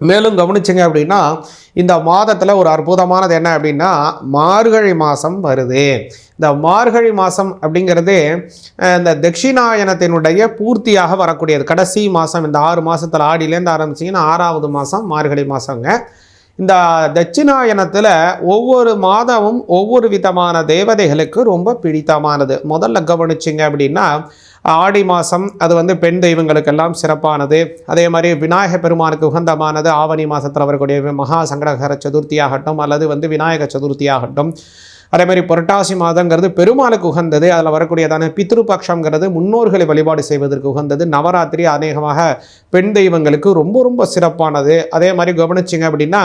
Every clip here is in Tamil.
மேலும் கவனிச்சிங்க அப்படின்னா இந்த மாதத்தில் ஒரு அற்புதமானது என்ன அப்படின்னா மார்கழி மாதம் வருது. இந்த மார்கழி மாதம் அப்படிங்கிறது இந்த தட்சிணாயனத்தினுடைய பூர்த்தியாக வரக்கூடியது. கடைசி மாதம் இந்த ஆறு மாதத்தில் ஆடியிலேருந்து ஆரம்பிச்சிங்கன்னா ஆறாவது மாதம் மார்கழி மாதங்க இந்த தட்சிணாயனத்தில் ஒவ்வொரு மாதமும் ஒவ்வொரு விதமான தேவதைகளுக்கு ரொம்ப பிடித்தமானது. முதல்ல கவனிச்சிங்க அப்படின்னா ஆடி மாதம் அது வந்து பெண் தெய்வங்களுக்கெல்லாம் சிறப்பானது. அதே மாதிரி விநாயக பெருமானுக்கு உகந்தமானது ஆவணி மாதத்தில் வரக்கூடிய மகா சங்கடகர சதுர்த்தி ஆகட்டும் அல்லது வந்து விநாயக சதுர்த்தி ஆகட்டும் அதே மாதிரி புரட்டாசி மாதங்கிறது பெருமாளுக்கு உகந்தது. அதில் வரக்கூடியதான பித்ருபக்ஷங்கிறது முன்னோர்களை வழிபாடு செய்வதற்கு உகந்தது. நவராத்திரி அநேகமாக பெண் தெய்வங்களுக்கு ரொம்ப ரொம்ப சிறப்பானது. அதே மாதிரி கவனிச்சிங்க அப்படின்னா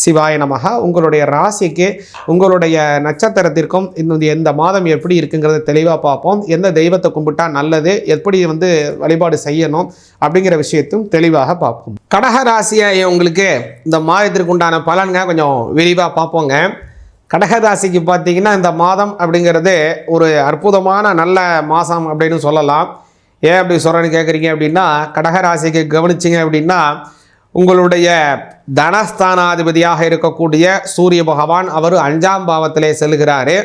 சிவாய நமக உங்களுடைய ராசிக்கு உங்களுடைய நட்சத்திரத்திற்கும் இந்த எந்த மாதம் எப்படி இருக்குங்கிறத தெளிவாக பார்ப்போம். எந்த தெய்வத்தை கும்பிட்டா நல்லது எப்படி வந்து வழிபாடு செய்யணும் அப்படிங்கிற விஷயத்தையும் தெளிவாக பார்ப்போம். கடக ராசியை உங்களுக்கு இந்த மாதத்திற்கு உண்டான பலன்க கொஞ்சம் விரிவாக பார்ப்போங்க. கடக ராசிக்கு பார்த்தீங்கன்னா இந்த மாதம் அப்படிங்கிறது ஒரு அற்புதமான நல்ல மாதம் அப்படின்னு சொல்லலாம். ஏன் அப்படி சொல்கிறேன்னு கேட்குறீங்க அப்படின்னா கடக ராசிக்கு கவனிச்சிங்க அப்படின்னா உங்களுடைய தனஸ்தானாதிபதியாக இருக்கக்கூடிய சூரிய பகவான் அவர் அஞ்சாம் பாவத்திலே செல்கிறாரு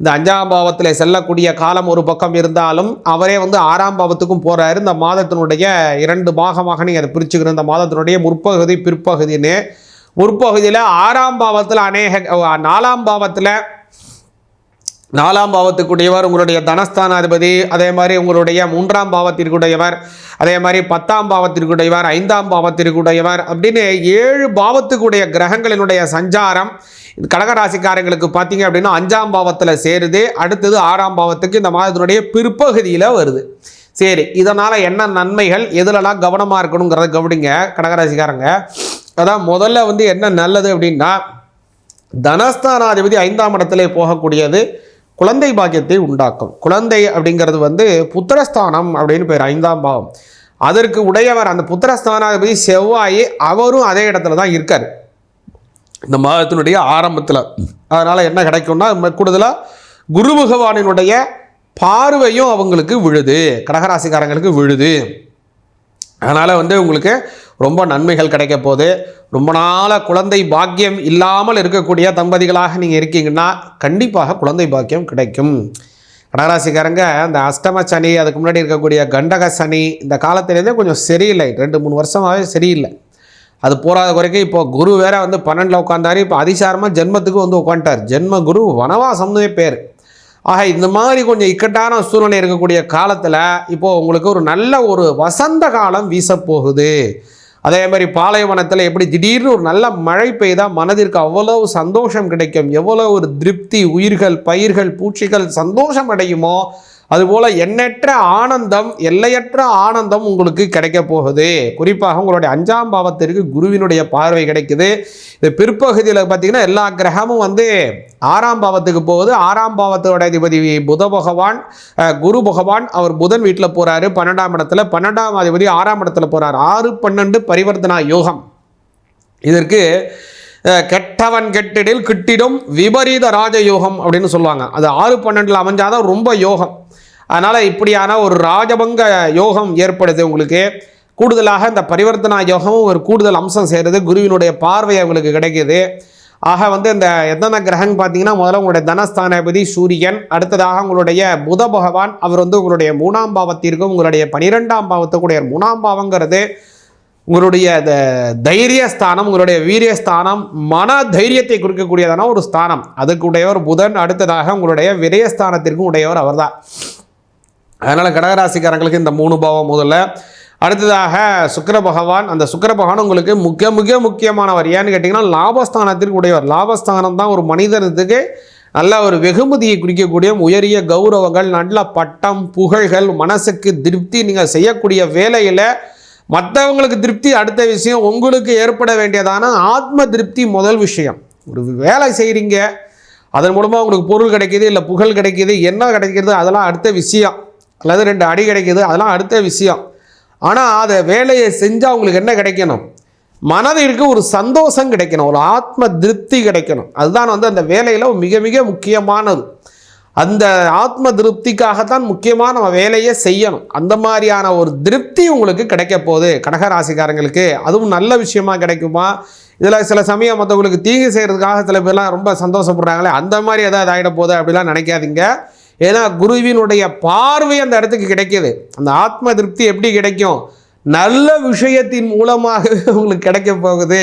இந்த அஞ்சாம் பாவத்தில் செல்லக்கூடிய காலம் ஒரு பக்கம் இருந்தாலும் அவரே வந்து ஆறாம் பாவத்துக்கும் போகிறாரு இந்த மாதத்தினுடைய இரண்டு பாகமாக நீங்கள் அதை பிரிச்சுக்கிற இந்த மாதத்தினுடைய முற்பகுதி பிற்பகுதின்னு. முற்பகுதியில் ஆறாம் பாவத்தில் அநேக நாலாம் பாவத்தில் நாலாம் பாவத்துக்குடையவர் உங்களுடைய தனஸ்தானாதிபதி அதே மாதிரி உங்களுடைய மூன்றாம் பாவத்திற்குடையவர் அதே மாதிரி பத்தாம் பாவத்திற்குடையவர் ஐந்தாம் பாவத்திற்குடையவர் அப்படின்னு ஏழு பாவத்துக்குடைய கிரகங்களினுடைய சஞ்சாரம் கடகராசிக்காரங்களுக்கு பார்த்தீங்க அப்படின்னா அஞ்சாம் பாவத்தில் சேருது அடுத்தது ஆறாம் பாவத்துக்கு இந்த மாதத்தினுடைய பிற்பகுதியில் வருது. சரி இதனால் என்ன நன்மைகள் எதுலலாம் கவனமாக இருக்கணுங்கிறத கவனிங்க கடகராசிக்காரங்க. அதான் முதல்ல வந்து என்ன நல்லது அப்படின்னா தனஸ்தானாதிபதி ஐந்தாம் இடத்திலே போகக்கூடியது குழந்தை பாக்கியத்தை உண்டாக்கும். குழந்தை அப்படிங்கிறது வந்து புத்திரஸ்தானம் அப்படின்னு பேர் ஐந்தாம் பாவம். அதற்கு உடையவர் அந்த புத்திரஸ்தானாதிபதி செவ்வாய் அவரும் அதே இடத்துல தான் இருக்கார். இந்த மாதத்தினுடைய ஆரம்பத்தில். அதனால் என்ன கிடைக்கும்னா கூடுதலாக குரு பகவானினுடைய பார்வையும் அவங்களுக்கு விழுது. கடகராசிக்காரங்களுக்கு விழுது. அதனால் வந்து உங்களுக்கு ரொம்ப நன்மைகள் கிடைக்க போகுது. ரொம்ப நாளாக குழந்தை பாக்கியம் இல்லாமல் இருக்கக்கூடிய தம்பதிகளாக நீங்கள் இருக்கீங்கன்னா கண்டிப்பாக குழந்தை பாக்கியம் கிடைக்கும். கடகராசிக்காரங்க அந்த அஷ்டம சனி அதுக்கு முன்னாடி இருக்கக்கூடிய கண்டக சனி இந்த காலத்திலேருந்தே கொஞ்சம் சரியில்லை. ரெண்டு மூணு வருஷமாகவே சரியில்லை. அது போகாத குறைக்கும் இப்போ குரு வேற வந்து பன்னெண்டில் உட்காந்தாரு இப்போ அதிசாரமாக ஜென்மத்துக்கு வந்து உட்காந்துட்டார் ஜென்ம குரு வனவாசம்னே பேர். ஆக இந்த மாதிரி கொஞ்சம் இக்கட்டான சூழ்நிலை இருக்கக்கூடிய காலத்தில் இப்போது உங்களுக்கு ஒரு நல்ல ஒரு வசந்த காலம் வீசப்போகுது. அதே மாதிரி பாலைவனத்தில் எப்படி திடீர்னு ஒரு நல்ல மழை பெய்தால் மனதிற்கு அவ்வளவு சந்தோஷம் கிடைக்கும். எவ்வளோ ஒரு திருப்தி உயிர்கள் பயிர்கள் பூச்சிகள் சந்தோஷம் அடையுமோ அதுபோல் எண்ணற்ற ஆனந்தம் எல்லையற்ற ஆனந்தம் உங்களுக்கு கிடைக்க போகுது. குறிப்பாக உங்களுடைய அஞ்சாம் பாவத்திற்கு குருவினுடைய பார்வை கிடைக்குது. இந்த பிற்பகுதியில் பார்த்தீங்கன்னா எல்லா கிரகமும் வந்து ஆறாம் பாவத்துக்கு போகுது. ஆறாம் பாவத்தோட அதிபதி புத பகவான் குரு பகவான் அவர் புதன் வீட்டில் போகிறாரு பன்னெண்டாம் இடத்துல. பன்னெண்டாம் அதிபதி ஆறாம் இடத்துல போகிறார் ஆறு பன்னெண்டு பரிவர்த்தனா யோகம். இதற்கு கெட்டவன் கெட்டிடில் கிட்டிடும் விபரீத ராஜயோகம் அப்படின்னு சொல்லுவாங்க. அது ஆறு பன்னெண்டில் அமைஞ்சாதான் ரொம்ப யோகம். அதனால் இப்படியான ஒரு ராஜபங்க யோகம் ஏற்படுது உங்களுக்கு. கூடுதலாக இந்த பரிவர்த்தனா யோகமும் ஒரு கூடுதல் அம்சம் சேருது குருவினுடைய பார்வை அவங்களுக்கு கிடைக்குது. ஆக வந்து இந்த எந்தெந்த கிரகம்னு பார்த்தீங்கன்னா முதல்ல உங்களுடைய தனஸ்தானபதி சூரியன் அடுத்ததாக உங்களுடைய புத பகவான் அவர் வந்து உங்களுடைய மூணாம் பாவத்திற்கும் உங்களுடைய பனிரெண்டாம் பாவத்துக்குடைய மூணாம் பாவங்கிறது உங்களுடைய இந்த தைரிய ஸ்தானம் உங்களுடைய வீரிய ஸ்தானம் மன தைரியத்தை குறிக்கக்கூடியதான ஒரு ஸ்தானம். அதுக்கு உடையவர் புதன் அடுத்ததாக உங்களுடைய விரயஸ்தானத்திற்கும் உடையவர் அவர்தான். அதனால் கடகராசிக்காரங்களுக்கு இந்த மூணு பாவம் முதல்ல. அடுத்ததாக சுக்கர பகவான் அந்த சுக்கர பகவான் உங்களுக்கு முக்கிய மிக முக்கியமானவர். ஏன்னு கேட்டிங்கன்னா லாபஸ்தானத்திற்கு உடையவர். லாபஸ்தானம் தான் ஒரு மனிதனுக்கு நல்ல ஒரு வெகுமதியை குறிக்கக்கூடிய உயரிய கௌரவங்கள் நல்ல பட்டம் புகழ்கள் மனசுக்கு திருப்தி நீங்கள் செய்யக்கூடிய வேலையில் மற்றவங்களுக்கு திருப்தி அடுத்த விஷயம் உங்களுக்கு ஏற்பட வேண்டியதான ஆத்ம திருப்தி முதல் விஷயம். ஒரு வேலை செய்கிறீங்க அதன் மூலமாக உங்களுக்கு பொருள் கிடைக்கிது இல்லை புகழ் கிடைக்கிது என்ன கிடைக்கிறது அதெல்லாம் அடுத்த விஷயம். அல்லது ரெண்டு அடி கிடைக்கிது அதெல்லாம் அடுத்த விஷயம். ஆனால் அதை வேலையை செஞ்சால் உங்களுக்கு என்ன கிடைக்கணும்? மனதிற்கு ஒரு சந்தோஷம் கிடைக்கணும் ஒரு ஆத்ம திருப்தி கிடைக்கணும். அதுதான் வந்து அந்த வேலையில் மிக மிக முக்கியமானது. அந்த ஆத்ம திருப்திக்காகத்தான் முக்கியமாக நம்ம வேலையை செய்யணும். அந்த மாதிரியான ஒரு திருப்தி உங்களுக்கு கிடைக்க போகுது. கடகராசிக்காரங்களுக்கு அதுவும் நல்ல விஷயமா கிடைக்குமா? இதில் சில சமயம் மற்றவங்களுக்கு தீங்கு செய்கிறதுக்காக சில பேர்லாம் ரொம்ப சந்தோஷப்படுறாங்களே அந்த மாதிரி ஏதாவது ஆகிட போகுது அப்படிலாம் நினைக்காதீங்க. ஏன்னா குருவினுடைய பார்வை அந்த இடத்துக்கு கிடைக்கிது. அந்த ஆத்ம திருப்தி எப்படி கிடைக்கும்? நல்ல விஷயத்தின் மூலமாக உங்களுக்கு கிடைக்க போகுது.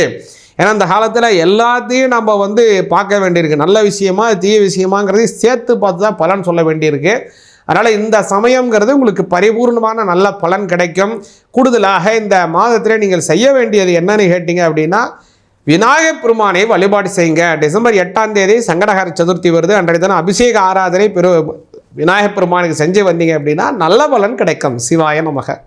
ஏன்னா இந்த காலத்தில் எல்லாத்தையும் நம்ம வந்து பார்க்க வேண்டியிருக்கு. நல்ல விஷயமா தீய விஷயமாங்கிறதையும் சேர்த்து பார்த்து தான் பலன் சொல்ல வேண்டியிருக்கு. அதனால் இந்த சமயங்கிறது உங்களுக்கு பரிபூர்ணமான நல்ல பலன் கிடைக்கும். கூடுதலாக இந்த மாதத்தில் நீங்கள் செய்ய வேண்டியது என்னன்னு கேட்டிங்க அப்படின்னா விநாயகப் பெருமானை வழிபாடு செய்யுங்க. டிசம்பர் எட்டாம் தேதி சங்கடகர சதுர்த்தி வருது. அன்றைய தினம் அபிஷேக ஆராதனை பெரு விநாயகப் பெருமானுக்கு செஞ்சு வந்தீங்க அப்படின்னா நல்ல பலன் கிடைக்கும். சிவாய நமக.